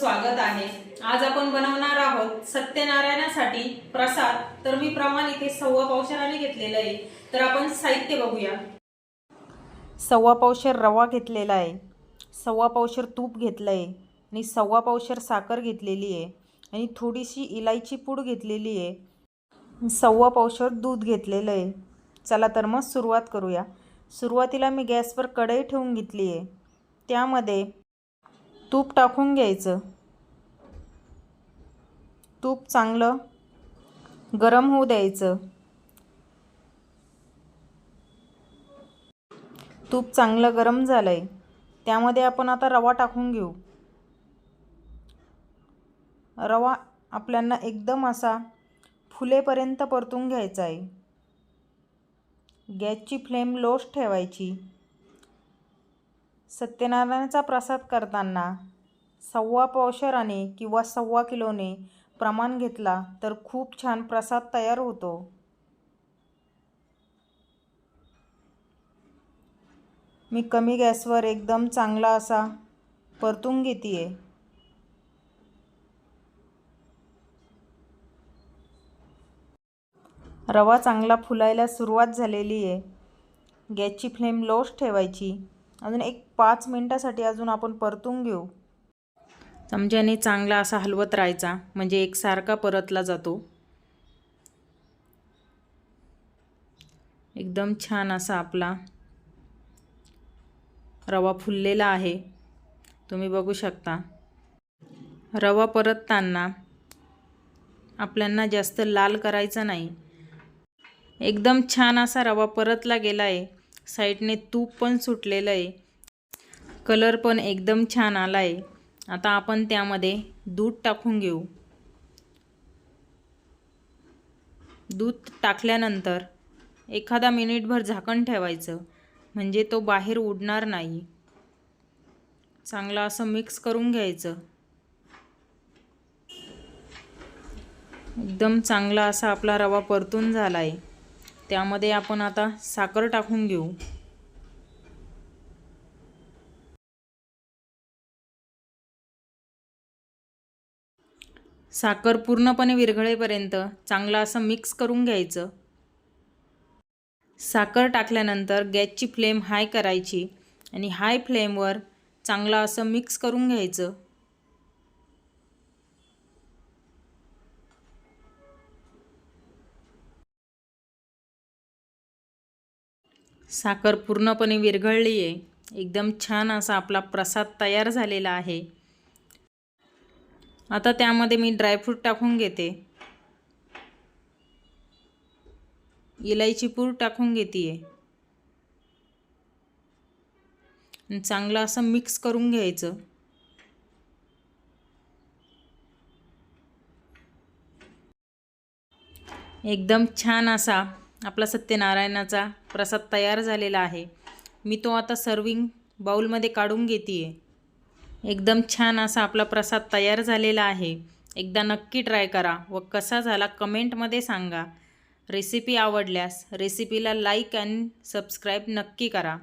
स्वागत आहे. आज आपण बनवणार आहोत सत्यनारायणासाठी प्रसाद. तर मी प्रमाण इथे सव्वा पावशेराने घेतलेलं आहे. तर आपण साहित्य बघूया. सव्वा पावशेर रवा घेतलेला आहे. सव्वा पावशेर तूप घेतलं आहे. आणि सव्वा पावशेर साखर घेतलेली आहे. आणि थोडीशी इलायची पूड घेतलेली आहे. सव्वा पावशेर दूध घेतलेलं आहे. चला तर मग सुरुवात करूया. सुरुवातीला मी गॅसवर कढई ठेवून घेतली आहे. त्यामध्ये तूप टाकून घ्यायचं. तूप चांगलं गरम होऊ द्यायचं. तूप चांगलं गरम झालं आहे त्यामध्ये आपण आता रवा टाकून घेऊ. रवा आपल्यांना एकदम असा फुलेपर्यंत परतून घ्यायचा आहे. गॅसची फ्लेम लोच ठेवायची. सत्यनारायणाचा प्रसाद करताना सव्वा पावशराने किंवा सव्वा किलोने प्रमाण घेतला तर खूप छान प्रसाद तयार होतो. मी कमी गॅसवर एकदम चांगला असा परतून घेते आहे रवा चांगला फुलायला सुरुवात झालेली आहे. गॅसची फ्लेम लोच ठेवायची. अजून एक पाच मिनटासाठी अजून आपण परतून घेऊ. चमच्याने चांगला असा हलवत राहायचा. म्हणजे एकसारखा परतला जातो. एकदम छान असा आपला रवा फुललेला आहे. तुम्ही बघू शकता. रवा परतताना आपल्यांना जास्त लाल करायचा नाही. एकदम छान असा रवा परतला गेला आहे साईडने तूप पण सुटलेलं आहे. कलर पण एकदम छान आला आहे आता आपण त्यामध्ये दूध टाकून घेऊ. दूध टाकल्यानंतर एखादा मिनिटभर झाकण ठेवायचं म्हणजे तो बाहेर उडणार नाही. चांगला असं मिक्स करून घ्यायचं. एकदम चांगला असा आपला रवा परतून झाला आहे त्यामध्ये आपण आता साखर टाकून घेऊ. साखर पूर्णपणे विरघळेपर्यंत चांगलं असं मिक्स करून घ्यायचं. साखर टाकल्यानंतर गॅसची फ्लेम हाय करायची आणि हाय फ्लेमवर चांगलं असं मिक्स करून घ्यायचं. साखर पूर्णपणे विरघळली आहे एकदम छान असा आपला प्रसाद तयार झालेला आहे. आता त्यामध्ये मी ड्रायफ्रूट टाकून घेते. इलायची पूड टाकून घेते आहे चांगलं असं मिक्स करून घ्यायचं. एकदम छान असा आपला सत्यनारायणाचा प्रसाद तयार झालेला आहे. मी तो आता सर्विंग बाऊलमध्ये काढून घेते आहे एकदम छान असा आपला प्रसाद तयार झालेला आहे. एकदा नक्की ट्राय करा व कसा झाला कमेंटमध्ये सांगा. रेसिपी आवडल्यास रेसिपीला लाईक अँड सबस्क्राईब नक्की करा.